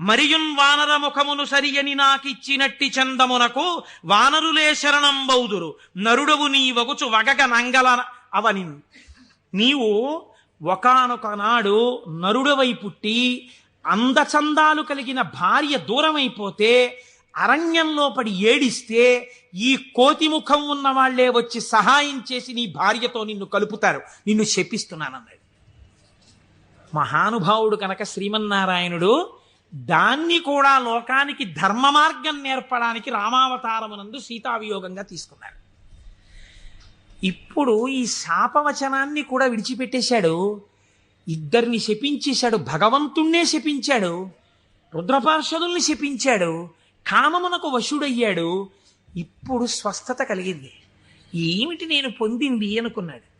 మరియున్ వానర ముఖమును సరియని నాకిచ్చినట్టి చందమునకు వానరులే శరణం బౌదురు. నరుడవు నీవగుచు వగక నంగల అవని. నీవు ఒకనొకనాడు నరుడవై పుట్టి అందచందాలు కలిగిన భార్య దూరమైపోతే అరణ్యంలో పడి ఏడిస్తే ఈ కోతి ముఖం ఉన్న వాళ్ళే వచ్చి సహాయం చేసి నీ భార్యతో నిన్ను కలుపుతారు. నిన్ను శపిస్తున్నానన్నాడు. మహానుభావుడు కనుక శ్రీమన్నారాయణుడు దాన్ని కూడా లోకానికి ధర్మ మార్గం నేర్పడానికి రామావతారమునందు సీతావియోగంగా తీసుకున్నాడు ఇప్పుడు ఈ శాపవచనాన్ని కూడా విడిచిపెట్టేశాడు. ఇద్దరిని శపించేశాడు. భగవంతుణ్ణే శపించాడు. రుద్రపార్షదుల్ని శపించాడు. కామమునకు వశుడయ్యాడు. ఇప్పుడు స్వస్థత కలిగింది. ఏమిటి నేను పొందింది అనుకున్నాడు.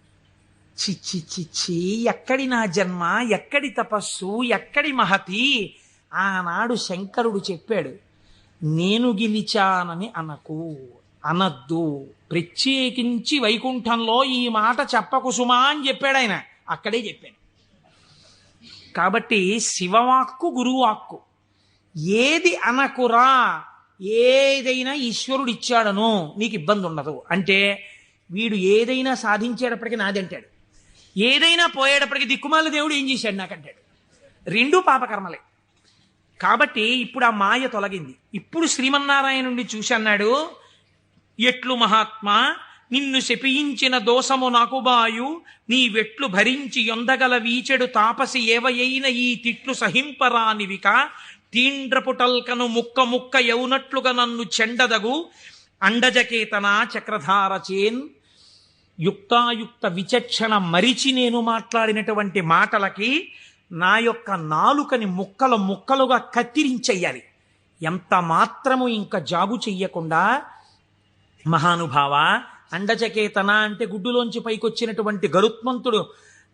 చిచ్చి చిచ్చి ఎక్కడి నా జన్మ? ఎక్కడి తపస్సు? ఎక్కడి మహతి? ఆనాడు శంకరుడు చెప్పాడు నేను గెలిచానని అనకు అనద్దు. ప్రత్యేకించి వైకుంఠంలో ఈ మాట చెప్పకు సుమా అని చెప్పాడు ఆయన. అక్కడే చెప్పాను కాబట్టి శివవాక్కు గురువాక్కు ఏది అనకురా ఏదైనా ఈశ్వరుడు ఇచ్చాడను నీకు ఇబ్బంది ఉండదు. అంటే వీడు ఏదైనా సాధించేటప్పటికి నాదంటాడు ఏదైనా పోయేటప్పటికి దిక్కుమాల దేవుడు ఏం చేశాడు నాకంటాడు. రెండూ పాపకర్మలే. కాబట్టి ఇప్పుడు ఆ మాయ తొలగింది. ఇప్పుడు శ్రీమన్నారాయణుడిని చూసి అన్నాడు ఎట్లు మహాత్మా నిన్ను శపించిన దోషము నాకు బాయు నీ వెట్లు భరించి యొందగల వీచెడు తాపసి ఏవయైన ఈ తిట్లు సహింపరానివిక తీండ్రపుటల్కను ముక్క ముక్క యౌనట్లుగా నన్ను చెండదగు అండజకేతన చక్రధార చేన్ యుక్తాయుక్త విచక్షణ మరిచి నేను మాట్లాడినటువంటి మాటలకి నా యొక్క నాలుకని ముక్కలు ముక్కలుగా కత్తిరించెయ్యాలి ఎంత మాత్రము ఇంకా జాగు చెయ్యకుండా మహానుభావ అండచకేతన అంటే గుడ్డులోంచి పైకొచ్చినటువంటి గరుత్మంతుడు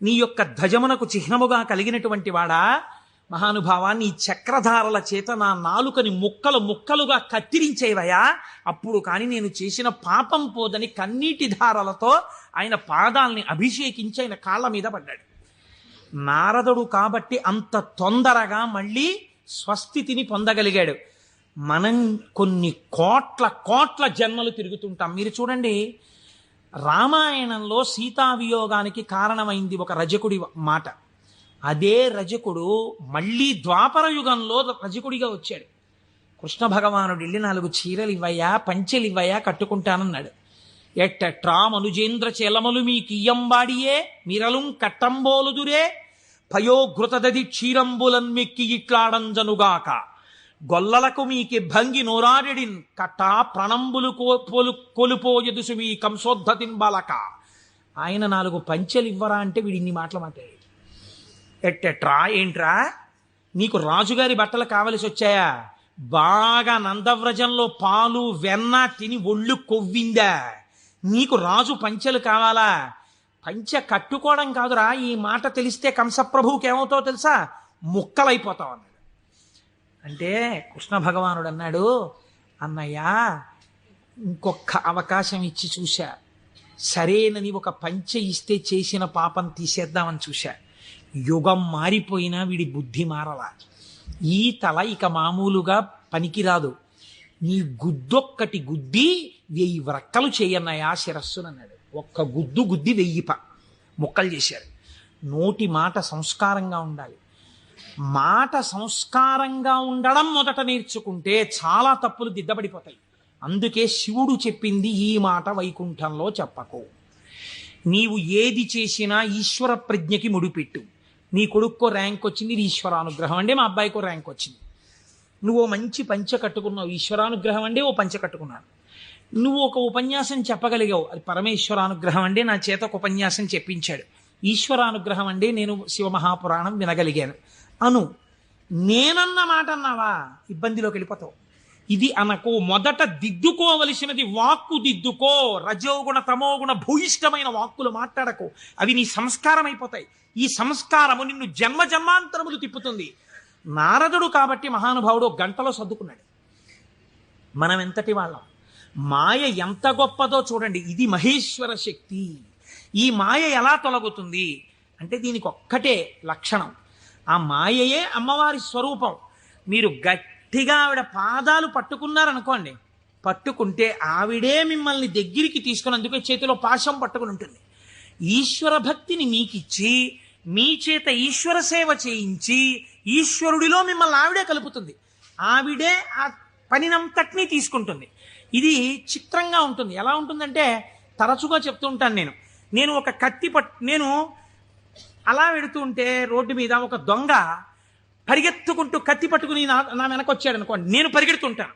నీ యొక్క ధ్వజమునకు చిహ్నముగా కలిగినటువంటి వాడా? మహానుభావ నీ చక్రధారల చేత నా నాలుకని ముక్కలు ముక్కలుగా కత్తిరించేవయా అప్పుడు కానీ నేను చేసిన పాపం పోదని కన్నీటి ధారలతో ఆయన పాదాల్ని అభిషేకించి ఆయన కాళ్ళ మీద పడ్డాడు. నారదుడు కాబట్టి అంత తొందరగా మళ్ళీ స్వస్థితిని పొందగలిగాడు. మనం కొన్ని కోట్ల కోట్ల జన్మలు తిరుగుతుంటాం. మీరు చూడండి రామాయణంలో సీతావియోగానికి కారణమైంది ఒక రజకుడి మాట. అదే రజకుడు మళ్ళీ ద్వాపర యుగంలో రజకుడిగా వచ్చాడు. కృష్ణ భగవానుడు వెళ్ళి నాలుగు చీరలు ఇవ్వయా పంచెలు ఇవ్వయా కట్టుకుంటానన్నాడు. ఎట్టట్రా మనుజేంద్ర చెలమలు మీ కియ్యంబాడియే మిరలుం కట్టంబోలుదురే పయోఘృతదది క్షీరంబులన్ మెక్కి ఇట్లాడంజనుగాక. గొల్లలకు మీకి భంగి నోరాడిడిన్ కట్టా ప్రణంబులు కోలు పొలు కొలుపోయదుసు మీ కంసోద్ధతిన్ బలక. ఆయన నాలుగు పంచెలు ఇవ్వరా అంటే వీడు ఇన్ని మాటలు మాట్లాడాడు ఎట్టెట్రా ఏంట్రా? నీకు రాజుగారి బట్టలు కావలసి వచ్చాయా బాగా నందవ్రజంలో పాలు వెన్న తిని ఒళ్ళు కొవ్విందా? నీకు రాజు పంచెలు కావాలా? పంచె కట్టుకోవడం కాదురా. ఈ మాట తెలిస్తే కంసప్రభువుకి ఏమవుతావు తెలుసా? ముక్కలైపోతావు అన్నాడు. అంటే కృష్ణ భగవానుడు అన్నాడు అన్నయ్యా ఇంకొక అవకాశం ఇచ్చి చూశా. సరేనని ఒక పంచె ఇస్తే చేసిన పాపం తీసేద్దామని చూశా. యుగం మారిపోయినా వీడి బుద్ధి మారలా. ఈ తల ఇక మామూలుగా పనికిరాదు. నీ గుద్దొక్కటి గుద్ది వెయ్యి వ్రక్కలు చేయన్నయా శిరస్సునన్నాడు ఒక్క గుద్దు గుద్ది వెయ్యి ప ముక్కలు చేశారు. నోటి మాట సంస్కారంగా ఉండాలి. మాట సంస్కారంగా ఉండడం మొదట నేర్చుకుంటే చాలా తప్పులు దిద్దబడిపోతాయి. అందుకే శివుడు చెప్పింది ఈ మాట వైకుంఠంలో చెప్పకు. నీవు ఏది చేసినా ఈశ్వర ప్రజ్ఞకి ముడిపెట్టు. నీ కొడుక్కో ర్యాంక్ వచ్చింది ఇది ఈశ్వరానుగ్రహం. అంటే మా అబ్బాయికో ర్యాంక్ వచ్చింది. నువ్వు మంచి పంచ కట్టుకున్నావు ఈశ్వరానుగ్రహం అంటే ఓ పంచ కట్టుకున్నాను. నువ్వు ఒక ఉపన్యాసం చెప్పగలిగావు అది పరమేశ్వరానుగ్రహం అంటే నా చేత ఒక ఉపన్యాసం చెప్పించాడు. ఈశ్వరానుగ్రహం అంటే నేను శివమహాపురాణం వినగలిగాను. అను నేనన్న మాట అన్నావా? ఇబ్బందిలోకి వెళ్ళిపోతావు. ఇది అనకు మొదట దిద్దుకోవలసినది వాక్కు దిద్దుకో రజోగుణ తమోగుణ భూయిష్టమైన వాక్కులు మాట్లాడకు. అవి నీ సంస్కారం అయిపోతాయి. ఈ సంస్కారము నిన్ను జన్మ జన్మాంతరములు తిప్పుతుంది. నారదుడు కాబట్టి మహానుభావుడు గంటలో సర్దుకున్నాడు. మనం ఎంతటి వాళ్ళం. మాయ ఎంత గొప్పదో చూడండి. ఇది మహేశ్వర శక్తి. ఈ మాయ ఎలా తొలగుతుంది? అంటే దీనికి ఒక్కటే లక్షణం. ఆ మాయయే అమ్మవారి స్వరూపం. మీరు గట్టిగా ఆవిడ పాదాలు పట్టుకున్నారనుకోండి పట్టుకుంటే ఆవిడే మిమ్మల్ని దగ్గరికి తీసుకుని అందుకే చేతిలో పాశం పట్టుకుని ఉంటుంది. ఈశ్వర భక్తిని మీకిచ్చి మీ చేత ఈశ్వర సేవ చేయించి ఈశ్వరుడిలో మిమ్మల్ని ఆవిడే కలుపుతుంది. ఆవిడే ఆ పనినంతటినీ తీసుకుంటుంది. ఇది చిత్రంగా ఉంటుంది. ఎలా ఉంటుందంటే తరచుగా చెప్తూ ఉంటాను నేను. నేను ఒక కత్తి పట్ నేను అలా వెడుతూ ఉంటే రోడ్డు మీద ఒక దొంగ పరిగెత్తుకుంటూ కత్తి పట్టుకుని నా నా వెనక వచ్చాడు అనుకోండి. నేను పరిగెడుతుంటాను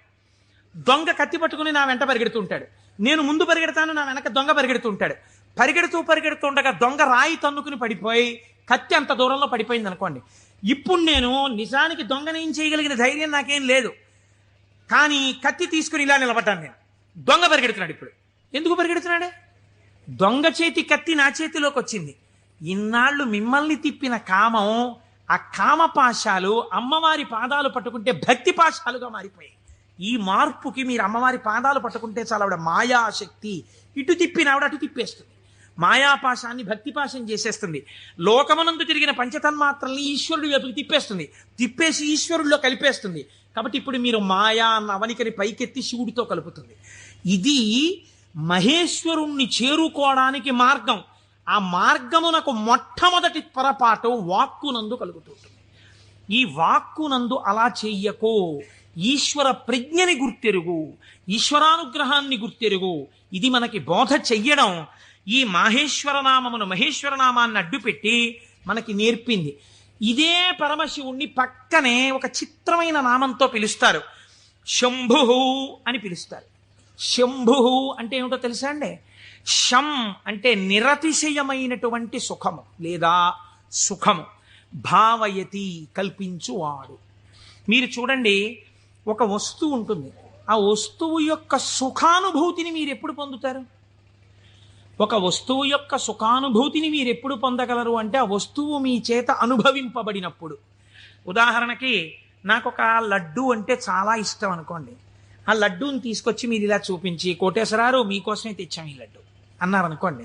దొంగ కత్తి పట్టుకుని నా వెంట పరిగెడుతుంటాడు నేను ముందు పరిగెడతాను నా వెనక దొంగ పరిగెడుతుంటాడు పరిగెడుతూ పరిగెడుతుండగా దొంగ రాయి తన్నుకుని పడిపోయి కత్తి అంత దూరంలో పడిపోయింది అనుకోండి ఇప్పుడు నేను నిజానికి దొంగని చేయగలిగిన ధైర్యం నాకేం లేదు. కానీ కత్తి తీసుకుని ఇలా నిలబడ్డాను నేను. దొంగ పరిగెడుతున్నాడు ఇప్పుడు. ఎందుకు పరిగెడుతున్నాడు? దొంగ చేతి కత్తి నా చేతిలోకి వచ్చింది. ఇన్నాళ్ళు మిమ్మల్ని తిప్పిన కామం ఆ కామ పాశాలు అమ్మవారి పాదాలు పట్టుకుంటే భక్తి పాశాలుగా మారిపోయాయి. ఈ మార్పుకి మీరు అమ్మవారి పాదాలు పట్టుకుంటే చాలా ఆవిడ మాయాశక్తి. ఇటు తిప్పిన ఆవిడ అటు తిప్పేస్తుంది. మాయాపాశాన్ని భక్తిపాశం చేసేస్తుంది. లోకమునందు తిరిగిన పంచతన్మాత్రల్ని ఈశ్వరుడి వైపుకి తిప్పేస్తుంది. తిప్పేసి ఈశ్వరుడిలో కలిపేస్తుంది. కాబట్టి ఇప్పుడు మీరు మాయా అన్న అవనికని పైకెత్తి శివుడితో కలుపుతుంది. ఇది మహేశ్వరుణ్ణి చేరుకోవడానికి మార్గం. ఆ మార్గమునకు మొట్టమొదటి పొరపాటు వాక్కునందు కలుగుతుంటుంది. ఈ వాక్కునందు అలా చెయ్యకో ఈశ్వర ప్రజ్ఞని గుర్తెరుగు. ఈశ్వరానుగ్రహాన్ని గుర్తెరుగు. ఇది మనకి బోధ చెయ్యడం. ఈ మాహేశ్వర నామమును మహేశ్వర నామాన్ని అడ్డుపెట్టి మనకి నేర్పింది. ఇదే పరమశివుణ్ణి పక్కనే ఒక చిత్రమైన నామంతో పిలుస్తారు. శంభు అని పిలుస్తారు. శంభు అంటే ఏమిటో తెలుసా అండి? శం అంటే నిరతిశయమైనటువంటి సుఖము లేదా సుఖము. భావయతి కల్పించువాడు. మీరు చూడండి ఒక వస్తువు ఉంటుంది. ఆ వస్తువు యొక్క సుఖానుభూతిని మీరు ఎప్పుడు పొందుతారు? ఒక వస్తువు యొక్క సుఖానుభూతిని మీరు ఎప్పుడు పొందగలరు అంటే ఆ వస్తువు మీ చేత అనుభవింపబడినప్పుడు. ఉదాహరణకి నాకు ఒక లడ్డు అంటే చాలా ఇష్టం అనుకోండి. ఆ లడ్డూని తీసుకొచ్చి మీరు ఇలా చూపించి కోటేశ్వరారు మీకోసమే తెచ్చాం ఈ లడ్డు. అన్నారు అనుకోండి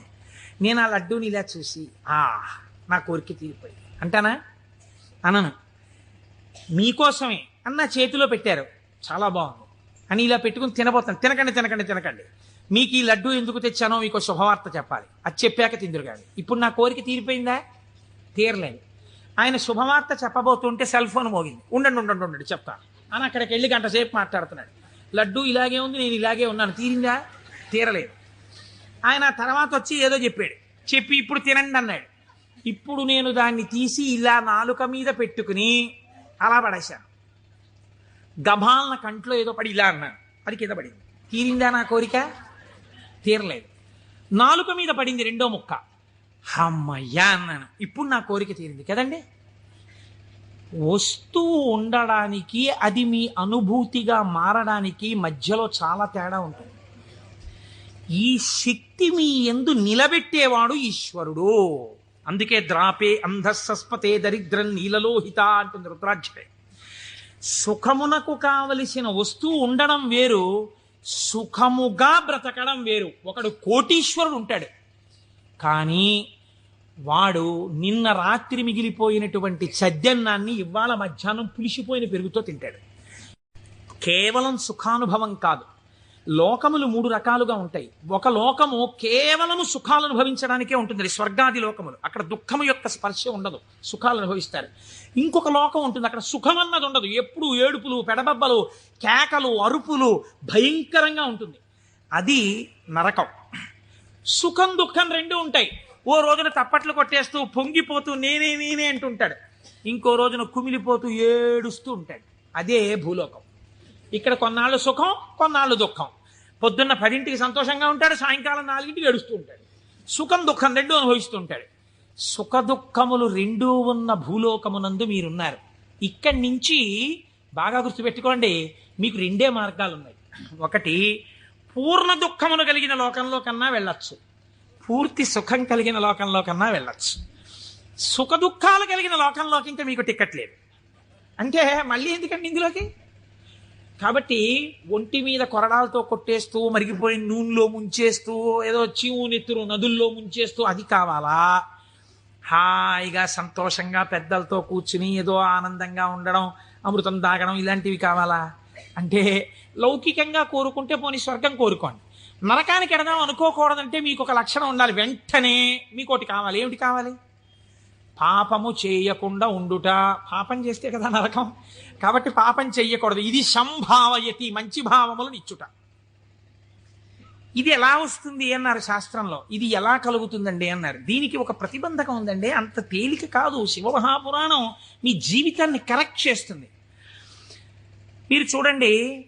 నేను ఆ లడ్డూని ఇలా చూసి ఆ నా కోరిక తీరిపోయి అంటానా? అనను. మీకోసమే. అన్న చేతిలో పెట్టారు. చాలా బాగుంది. అని ఇలా పెట్టుకుని తినబోతాను. తినకండి తినకండి తినకండి. మీకు ఈ లడ్డు ఎందుకు తెచ్చానో మీకు శుభవార్త చెప్పాలి. అది చెప్పాక తిందురు కానీ ఇప్పుడు నా కోరిక తీరిపోయిందా? తీరలేదు. ఆయన శుభవార్త చెప్పబోతుంటే సెల్ ఫోన్ మోగింది. ఉండండి ఉండండి ఉండండి చెప్తాను. అని అక్కడికి వెళ్ళి గంట సేపు మాట్లాడుతున్నాడు. లడ్డు ఇలాగే ఉంది నేను ఇలాగే ఉన్నాను. తీరిందా? తీరలేదు. ఆయన తర్వాత వచ్చి ఏదో చెప్పాడు. చెప్పి ఇప్పుడు తినండి అన్నాడు. ఇప్పుడు నేను దాన్ని తీసి ఇలా నాలుక మీద పెట్టుకుని అలా పడేశాను. గభాలన కంట్లో ఏదో పడి ఇలా అన్నాను. అది కింద పడింది. తీరిందా నా కోరిక? తీరలేదు. నాలుక మీద పడింది రెండో ముక్క. అమ్మయ్యా అన్నాను. ఇప్పుడు నా కోరిక తీరింది కదండి? వస్తువు ఉండడానికి అది మీ అనుభూతిగా మారడానికి మధ్యలో చాలా తేడా ఉంటుంది. ఈ శక్తి మీ ఎందు నిలబెట్టేవాడు ఈశ్వరుడు. అందుకే ద్రాపే అంధస్సస్పతే దరిద్రం నీలలోహిత అంటుంది రుద్రాక్షరే సుఖమునకు కావలసిన వస్తువు ఉండడం వేరు సుఖముగా బ్రతకడం వేరు. ఒకడు కోటీశ్వరుడు ఉంటాడు. కానీ వాడు నిన్న రాత్రి మిగిలిపోయినటువంటి చద్యన్నాన్ని ఇవాళ మధ్యాహ్నం పులిసిపోయిన పెరుగుతో తింటాడు. కేవలం సుఖానుభవం కాదు. లోకములు మూడు రకాలుగా ఉంటాయి. ఒక లోకము కేవలము సుఖాలు అనుభవించడానికే ఉంటుంది స్వర్గాది లోకములు. అక్కడ దుఃఖము యొక్క స్పర్శ ఉండదు. సుఖాలు అనుభవిస్తారు. ఇంకొక లోకం ఉంటుంది. అక్కడ సుఖం అన్నది ఉండదు. ఎప్పుడు ఏడుపులు పెడబబ్బలు కేకలు అరుపులు భయంకరంగా ఉంటుంది. అది నరకం. సుఖం దుఃఖం రెండు ఉంటాయి. ఓ రోజున తప్పట్లు కొట్టేస్తూ పొంగిపోతూ నేనే నేనే అంటుంటాడు. ఇంకో రోజున కుమిలిపోతూ ఏడుస్తూ ఉంటాడు. అదే భూలోకం. ఇక్కడ కొన్నాళ్ళు సుఖం కొన్నాళ్ళు దుఃఖం. పొద్దున్న పదింటికి సంతోషంగా ఉంటాడు సాయంకాలం నాలుగింటికి ఏడుస్తూ ఉంటాడు. సుఖం దుఃఖం రెండు అనుభవిస్తూ ఉంటాడు. సుఖ దుఃఖములు రెండూ ఉన్న భూలోకమునందు మీరున్నారు. ఇక్కడి నుంచి బాగా గుర్తుపెట్టుకోండి మీకు రెండే మార్గాలు ఉన్నాయి ఒకటి పూర్ణ దుఃఖమును కలిగిన లోకంలో కన్నా వెళ్ళచ్చు. పూర్తి సుఖం కలిగిన లోకంలో కన్నా వెళ్ళచ్చు. సుఖ దుఃఖాలు కలిగిన లోకంలోకి ఇంకా మీకు టికెట్ లేదు. అంటే మళ్ళీ ఎందుకండి ఇందులోకి? కాబట్టి ఒంటి మీద కొరడాలతో కొట్టేస్తూ మరిగిపోయిన నూనెలో ముంచేస్తూ ఏదో చీవు నెత్తురు నదుల్లో ముంచేస్తూ అది కావాలా? హాయిగా సంతోషంగా పెద్దలతో కూర్చుని ఏదో ఆనందంగా ఉండడం అమృతం తాగడం ఇలాంటివి కావాలా? అంటే లౌకికంగా కోరుకుంటే పోనీ స్వర్గం కోరుకోండి. నరకానికి ఎడదాం అనుకోకూడదంటే మీకు ఒక లక్షణం ఉండాలి. వెంటనే మీకు ఒకటి కావాలి. ఏమిటి కావాలి? పాపము చేయకుండా ఉండుట. పాపం చేస్తే కదా నరకం. కాబట్టి పాపం చెయ్యకూడదు. ఇది సంభావయతి మంచి భావములను ఇచ్చుట. ఇది ఎలా వస్తుంది అన్నారు శాస్త్రంలో. ఇది ఎలా కలుగుతుందండి అన్నారు. దీనికి ఒక ప్రతిబంధకం ఉందండి. అంత తేలిక కాదు. శివమహాపురాణం మీ జీవితాన్ని కరెక్ట్ చేస్తుంది. మీరు చూడండి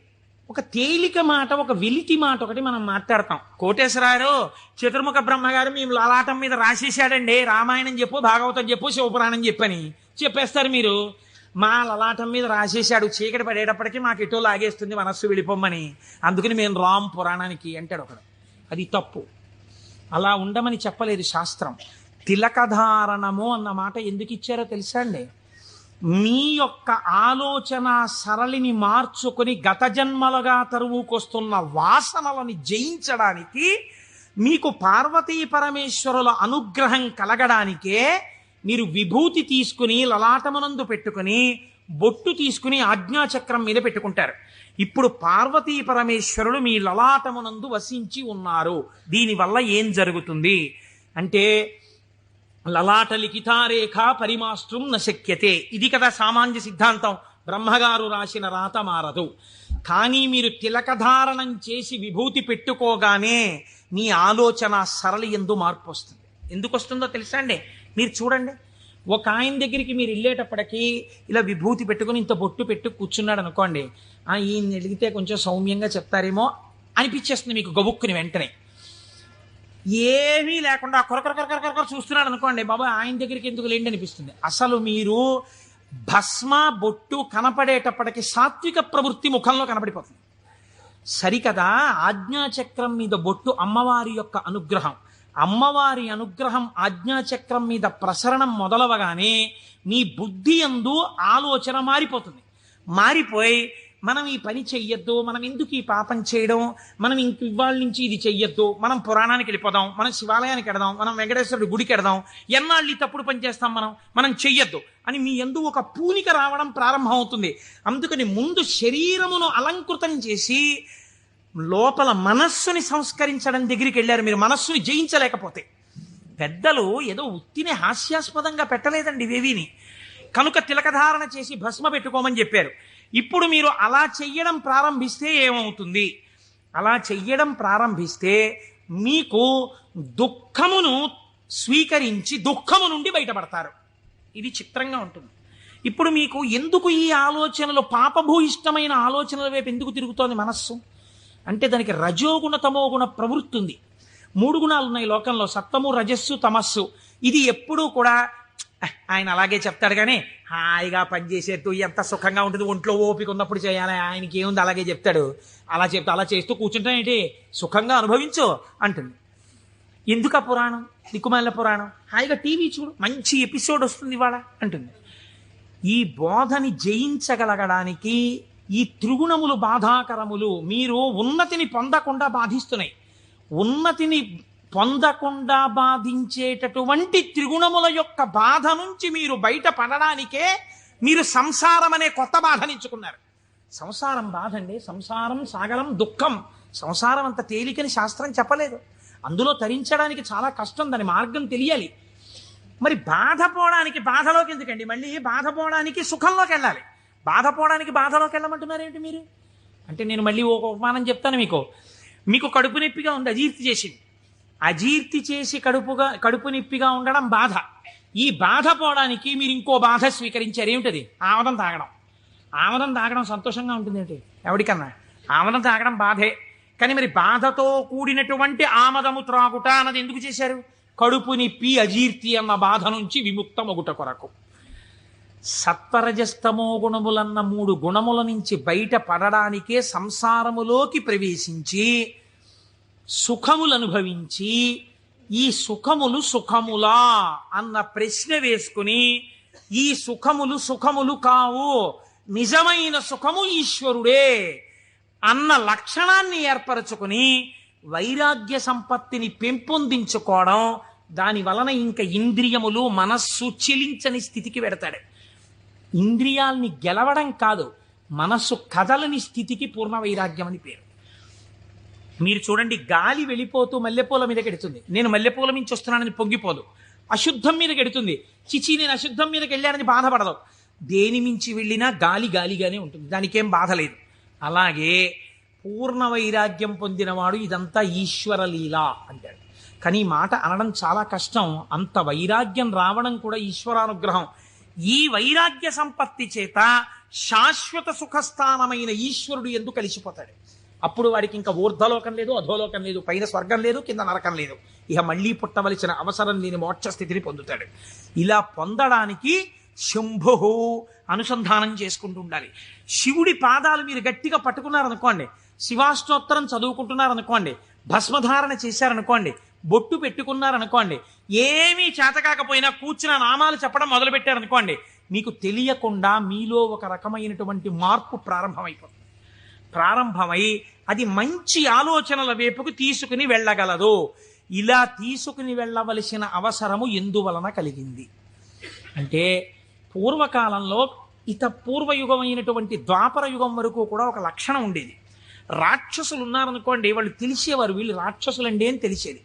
ఒక తేలిక మాట ఒక వెలితి మాట ఒకటి మనం మాట్లాడతాం. కోటేశ్వరారు చతుర్ముఖ బ్రహ్మగారు మేము లలాటం మీద రాసేశాడండి. రామాయణం చెప్పు భాగవతం చెప్పు శివపురాణం చెప్పని. చెప్పేస్తారు మీరు. మా లలాటం మీద రాసేశాడు. చీకటి పడేటప్పటికీ మాకు ఎటో లాగేస్తుంది మనస్సు వెళ్ళిపోమ్మని అందుకని మేము రామ్ పురాణానికి అంటాడు ఒకడు. అది తప్పు. అలా ఉండమని చెప్పలేదు శాస్త్రం. తిలకధారణము అన్న మాట ఎందుకు ఇచ్చారో తెలుసా అండి? మీ యొక్క ఆలోచన సరళిని మార్చుకొని గత జన్మలుగా తరువుకొస్తున్న వాసనలని జయించడానికి మీకు పార్వతీ పరమేశ్వరుల అనుగ్రహం కలగడానికే మీరు విభూతి తీసుకుని లలాటమునందు పెట్టుకుని బొట్టు తీసుకుని ఆజ్ఞాచక్రం మీద పెట్టుకుంటారు. ఇప్పుడు పార్వతీ పరమేశ్వరులు మీ లలాటమునందు వసించి ఉన్నారు. దీనివల్ల ఏం జరుగుతుంది? అంటే లలాట లిఖితారేఖ పరిమాస్త్రం నశక్యతే. ఇది కదా సామాన్య సిద్ధాంతం. బ్రహ్మగారు రాసిన రాత మారదు. కానీ మీరు తిలకధారణం చేసి విభూతి పెట్టుకోగానే మీ ఆలోచన సరళి ఎందు మార్పు వస్తుంది. ఎందుకు వస్తుందో తెలుసా అండి? మీరు చూడండి. ఒక ఆయన దగ్గరికి మీరు వెళ్ళేటప్పటికి ఇలా విభూతి పెట్టుకుని ఇంత బొట్టు పెట్టు కూర్చున్నాడు అనుకోండి. ఈయన అడిగితే కొంచెం సౌమ్యంగా చెప్తారేమో అనిపించేస్తుంది మీకు గబుక్కుని వెంటనే. ఏమీ లేకుండా కొరకొర కొరకొర కొరకొర చూస్తున్నాడు అనుకోండి బాబా ఆయన దగ్గరికి ఎందుకు లేండి? అనిపిస్తుంది. అసలు మీరు భస్మ బొట్టు కనపడేటప్పటికి సాత్విక ప్రవృత్తి ముఖంలో కనపడిపోతుంది. సరికదా ఆజ్ఞాచక్రం మీద బొట్టు అమ్మవారి యొక్క అనుగ్రహం. అమ్మవారి అనుగ్రహం ఆజ్ఞాచక్రం మీద ప్రసరణం మొదలవగానే మీ బుద్ధి ఎందు ఆలోచన మారిపోతుంది. మారిపోయి మనం ఈ పని చెయ్యొద్దు మనం ఎందుకు ఈ పాపం చేయడం మనం ఇంక ఇవాళ నుంచి ఇది చెయ్యొద్దు మనం పురాణానికి వెళ్ళిపోదాం మనం శివాలయానికి వెడదాం మనం వెంకటేశ్వరుడు గుడికి వెడదాం ఎన్నాళ్ళు ఈ తప్పుడు పని చేస్తాం మనం? మనం చెయ్యొద్దు. అని మీ ఎందు ఒక పూనిక రావడం ప్రారంభమవుతుంది. అందుకని ముందు శరీరమును అలంకృతం చేసి లోపల మనస్సుని సంస్కరించడం దగ్గరికి వెళ్ళారు. మీరు మనస్సుని జయించలేకపోతే. పెద్దలు ఏదో ఉత్తిని హాస్యాస్పదంగా పెట్టలేదండి వేవిని. కనుక తిలకధారణ చేసి భస్మ పెట్టుకోమని చెప్పారు. ఇప్పుడు మీరు అలా చెయ్యడం ప్రారంభిస్తే ఏమవుతుంది? అలా చెయ్యడం ప్రారంభిస్తే మీకు దుఃఖమును స్వీకరించి దుఃఖము నుండి బయటపడతారు. ఇది చిత్రంగా ఉంటుంది. ఇప్పుడు మీకు ఎందుకు ఈ ఆలోచనలు పాపభూయిష్టమైన ఆలోచనల వైపు ఎందుకు తిరుగుతోంది మనస్సు? అంటే దానికి రజోగుణ తమోగుణ ప్రవృత్తి ఉంది మూడు గుణాలు ఉన్నాయి లోకంలో. సత్తము రజస్సు తమస్సు. ఇది ఎప్పుడూ కూడా ఆయన అలాగే చెప్తాడు కానీ హాయిగా పనిచేసేట్టు ఎంత సుఖంగా ఉంటుంది ఒంట్లో ఓపిక ఉన్నప్పుడు చేయాలి. ఆయనకి ఏముంది? అలాగే చెప్తాడు. అలా చెప్తా అలా చేస్తూ కూర్చుంటానేంటి సుఖంగా అనుభవించు అంటుంది. ఎందుకు ఆ పురాణం? దిక్కుమాల పురాణం? హాయిగా టీవీ చూడు. మంచి ఎపిసోడ్ వస్తుంది ఇవాళ అంటుంది. ఈ బోధని జయించగలగడానికి ఈ త్రిగుణములు బాధాకరములు మీరు ఉన్నతిని పొందకుండా బాధిస్తున్నాయి. ఉన్నతిని పొందకుండా బాధించేటటువంటి త్రిగుణముల యొక్క బాధ నుంచి మీరు బయటపడడానికే మీరు సంసారం అనే కొత్త బాధనించుకున్నారు సంసారం బాధ అండి సంసారం సాగరం దుఃఖం. సంసారం అంత తేలికని శాస్త్రం చెప్పలేదు. అందులో తరించడానికి చాలా కష్టం దాని మార్గం తెలియాలి. మరి బాధపోవడానికి బాధలోకి ఎందుకండి? మళ్ళీ బాధపోవడానికి సుఖంలోకి వెళ్ళాలి. బాధపోవడానికి బాధలోకి వెళ్ళమంటున్నారేంటి మీరు? అంటే నేను మళ్ళీ ఒక ఉపమానం చెప్తాను మీకు. మీకు కడుపు నొప్పిగా ఉంది అజీర్తి చేసింది. అజీర్తి చేసి కడుపుగా కడుపు నిప్పిగా ఉండడం బాధ. ఈ బాధ పోవడానికి మీరు ఇంకో బాధ స్వీకరించారు. ఏమిటది? ఆమదం తాగడం. ఆమదం తాగడం సంతోషంగా ఉంటుంది ఏంటి? ఎవరికన్నా ఆమదం తాగడం బాధే. కానీ మరి బాధతో కూడినటువంటి ఆమదము త్రాగుట అన్నది ఎందుకు చేశారు? కడుపు నిప్పి అజీర్తి అన్న బాధ నుంచి విముక్తమొగుట కొరకు. సత్వరజస్తమో గుణములన్న మూడు గుణముల నుంచి బయట పడడానికే సంసారములోకి ప్రవేశించి సుఖములు అనుభవించి ఈ సుఖములు సుఖములా అన్న ప్రశ్న వేసుకుని ఈ సుఖములు సుఖములు కావు నిజమైన సుఖము ఈశ్వరుడే అన్న లక్షణాన్ని ఏర్పరచుకుని వైరాగ్య సంపత్తిని పెంపొందించుకోవడం దాని వలన ఇంకా ఇంద్రియములు మనస్సు చెలించని స్థితికి పెడతాడు ఇంద్రియాల్ని గెలవడం కాదు మనస్సు కదలని స్థితికి పూర్ణ వైరాగ్యం అని పేరు. మీరు చూడండి గాలి వెళ్ళిపోతూ మల్లెపూల మీద గెడుతుంది. నేను మల్లెపూల నుంచి వస్తున్నానని పొంగిపోదు. అశుద్ధం మీద గెడుతుంది. చిచి నేను అశుద్ధం మీదకి వెళ్ళానని బాధపడదు. దేని మించి వెళ్ళినా గాలి గాలిగానే ఉంటుంది. దానికేం బాధ లేదు. అలాగే పూర్ణ వైరాగ్యం పొందినవాడు ఇదంతా ఈశ్వర లీల అంటాడు. కానీ మాట అనడం చాలా కష్టం. అంత వైరాగ్యం రావడం కూడా ఈశ్వరానుగ్రహం. ఈ వైరాగ్య సంపత్తి చేత శాశ్వత సుఖస్థానమైన ఈశ్వరుడు ఎందుకు కలిసిపోతాడు. అప్పుడు వాడికి ఇంకా ఊర్ధలోకం లేదు అధోలోకం లేదు పైన స్వర్గం లేదు కింద నరకం లేదు. ఇక మళ్ళీ పుట్టవలసిన అవసరం లేని మోక్ష స్థితిని పొందుతాడు. ఇలా పొందడానికి శంభు అనుసంధానం చేసుకుంటూ ఉండాలి. శివుడి పాదాలు మీరు గట్టిగా పట్టుకున్నారనుకోండి శివాష్టోత్తరం చదువుకుంటున్నారనుకోండి భస్మధారణ చేశారనుకోండి బొట్టు పెట్టుకున్నారనుకోండి ఏమీ చేతకాకపోయినా కూర్చున్న నామాలు చెప్పడం మొదలుపెట్టారనుకోండి మీకు తెలియకుండా మీలో ఒక రకమైనటువంటి మార్పు ప్రారంభమైపోతుంది. ప్రారంభమై అది మంచి ఆలోచనల వైపుకు తీసుకుని వెళ్ళగలదు. ఇలా తీసుకుని వెళ్ళవలసిన అవసరము ఎందువలన కలిగింది? అంటే పూర్వకాలంలో ఇత పూర్వయుగమైనటువంటి ద్వాపర యుగం వరకు కూడా ఒక లక్షణం ఉండేది. రాక్షసులు ఉన్నారనుకోండి వాళ్ళు తెలిసేవారు వీళ్ళు రాక్షసులండి అని తెలిసేది.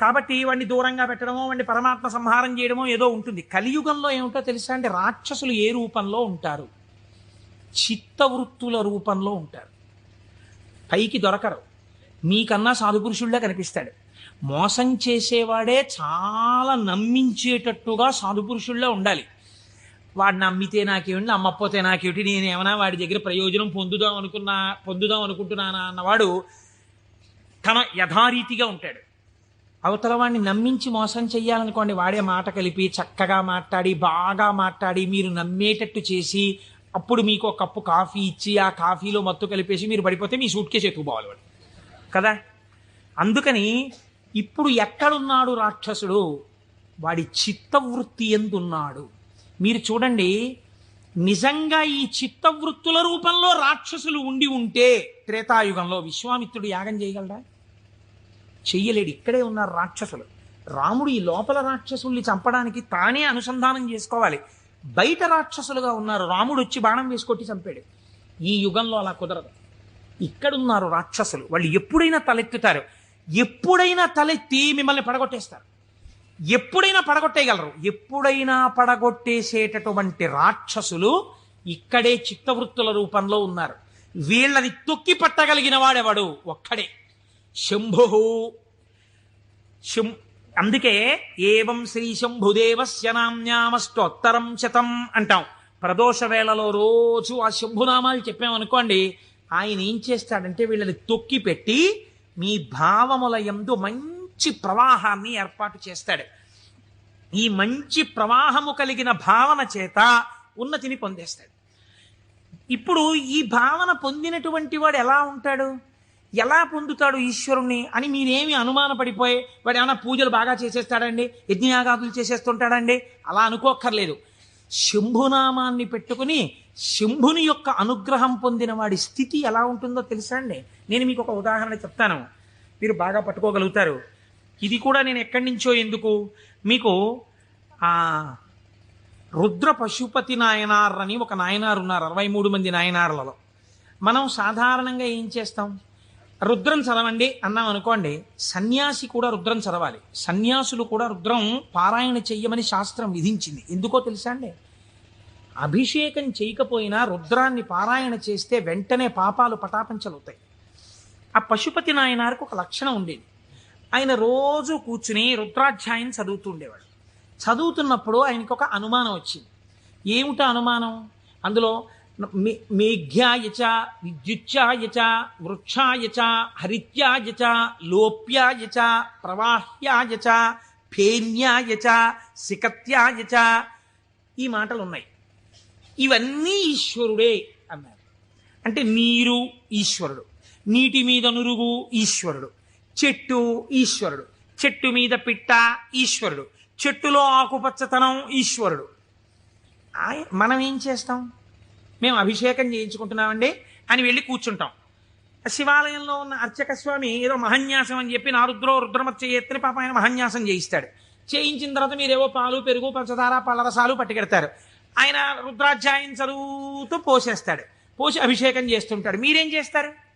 కాబట్టి వాడిని దూరంగా పెట్టడమో వాడిని పరమాత్మ సంహారం చేయడమో ఏదో ఉంటుంది. కలియుగంలో ఏమిటో తెలుసా? అంటే రాక్షసులు ఏ రూపంలో ఉంటారు? చిత్తవృత్తుల రూపంలో ఉంటారు. పైకి దొరకరు. మీకన్నా సాధుపురుషుల్లా కనిపిస్తాడు. మోసం చేసేవాడే చాలా నమ్మించేటట్టుగా సాధుపురుషుల్లా ఉండాలి. వాడు నమ్మితే నాకేమిటి నమ్మకపోతే నాకేమిటి నేను ఏమైనా వాడి దగ్గర ప్రయోజనం పొందుదాం అనుకున్నా పొందుదాం అనుకుంటున్నానా అన్నవాడు తన యథారీతిగా ఉంటాడు. అవతల వాడిని నమ్మించి మోసం చెయ్యాలనుకోండి వాడే మాట కలిపి చక్కగా మాట్లాడి బాగా మాట్లాడి మీరు నమ్మేటట్టు చేసి అప్పుడు మీకు ఒక కప్పు కాఫీ ఇచ్చి ఆ కాఫీలో మత్తు కలిపేసి మీరు పడిపోతే మీ సూట్ కేసు ఎత్తుకుపోవాలి వాడు కదా? అందుకని ఇప్పుడు ఎక్కడున్నాడు రాక్షసుడు? వాడి చిత్తవృత్తి ఎందున్నాడు? మీరు చూడండి నిజంగా ఈ చిత్తవృత్తుల రూపంలో రాక్షసులు ఉండి ఉంటే త్రేతాయుగంలో విశ్వామిత్రుడు యాగం చేయగలడా? చెయ్యలేడు. ఇక్కడే ఉన్నారు రాక్షసులు. రాముడు ఈ లోపల రాక్షసుల్ని చంపడానికి తానే అనుసంధానం చేసుకోవాలి. బయట రాక్షసులుగా ఉన్నారు. రాముడు వచ్చి బాణం వేసుకొట్టి చంపాడు. ఈ యుగంలో అలా కుదరదు. ఇక్కడున్నారు రాక్షసులు. వాళ్ళు ఎప్పుడైనా తలెత్తుతారు. ఎప్పుడైనా తలెత్తి మిమ్మల్ని పడగొట్టేస్తారు. ఎప్పుడైనా పడగొట్టేయగలరు. ఎప్పుడైనా పడగొట్టేసేటటువంటి రాక్షసులు ఇక్కడే చిత్తవృత్తుల రూపంలో ఉన్నారు. వీళ్ళని తొక్కి పట్టగలిగిన వాడెవడు? ఒక్కడే. శంభు. శం అందుకే ఏవం శ్రీ శంభుదేవస్య నామ్యామస్తోత్తరం శతం అంటాం. ప్రదోష వేళలో రోజు ఆ శంభునామాలు చెప్పామనుకోండి ఆయన ఏం చేస్తాడంటే వీళ్ళని తొక్కి పెట్టి మీ భావముల ఎందు మంచి ప్రవాహాన్ని ఏర్పాటు చేస్తాడు. ఈ మంచి ప్రవాహము కలిగిన భావన చేత ఉన్నతిని పొందేస్తాడు. ఇప్పుడు ఈ భావన పొందినటువంటి వాడు ఎలా ఉంటాడు? ఎలా పొందుతాడు ఈశ్వరుణ్ణి అని మీరేమి అనుమానపడిపోయి వాడు ఏమైనా పూజలు బాగా చేసేస్తాడండి? యజ్ఞయాగాదులు చేసేస్తుంటాడండి? అలా అనుకోక్కర్లేదు. శంభునామాన్ని పెట్టుకుని శంభుని యొక్క అనుగ్రహం పొందిన వాడి స్థితి ఎలా ఉంటుందో తెలుసా అండి? నేను మీకు ఒక ఉదాహరణ చెప్తాను. మీరు బాగా పట్టుకోగలుగుతారు. ఇది కూడా నేను ఎక్కడి నుంచో ఎందుకు? మీకు ఆ రుద్ర పశుపతి నాయనార్ అని ఒక నాయనారు ఉన్నారు అరవై మూడు మంది నాయనార్లలో. మనం సాధారణంగా ఏం చేస్తాం? రుద్రం చదవండి అన్నాం అనుకోండి సన్యాసి కూడా రుద్రం చదవాలి. సన్యాసులు కూడా రుద్రం పారాయణ చెయ్యమని శాస్త్రం విధించింది. ఎందుకో తెలుసా అండి? అభిషేకం చేయకపోయినా రుద్రాన్ని పారాయణ చేస్తే వెంటనే పాపాలు పటాపంచలవుతాయి. ఆ పశుపతి నాయనారికి ఒక లక్షణం ఉండేది. ఆయన రోజు కూర్చుని రుద్రాధ్యాయం చదువుతూ ఉండేవాడు. చదువుతున్నప్పుడు ఆయనకు ఒక అనుమానం వచ్చింది. ఏమిటా అనుమానం? అందులో మేఘ్యాయ చ విద్యుచ్చాయ చ వృక్షాయ చ హరిత్యాయ చ లోప్యాయ చ ప్రవాహ్యాయ చ ఫేన్యాయ చ సికత్యాయ చ ఈ మాటలు ఉన్నాయి ఇవన్నీ ఈశ్వరుడే అన్నారు. అంటే నీరు ఈశ్వరుడు. నీటి మీద నురుగు ఈశ్వరుడు. చెట్టు ఈశ్వరుడు. చెట్టు మీద పిట్ట ఈశ్వరుడు. చెట్టులో ఆకుపచ్చతనం ఈశ్వరుడు. మనం ఏం చేస్తాం? మేము అభిషేకం చేయించుకుంటున్నామండి అని వెళ్ళి కూర్చుంటాం. శివాలయంలో ఉన్న అర్చక స్వామి ఏదో మహన్యాసం అని చెప్పి నా రుద్రో రుద్రమచ్చ పాప ఆయన మహన్యాసం చేయిస్తాడు. చేయించిన తర్వాత మీరేవో పాలు పెరుగు పంచదార పళ్ళరసాలు పట్టుకెడతారు. ఆయన రుద్రాధ్యాయం చదువుతూ పోసేస్తాడు. పోసి అభిషేకం చేస్తుంటాడు. మీరేం చేస్తారు?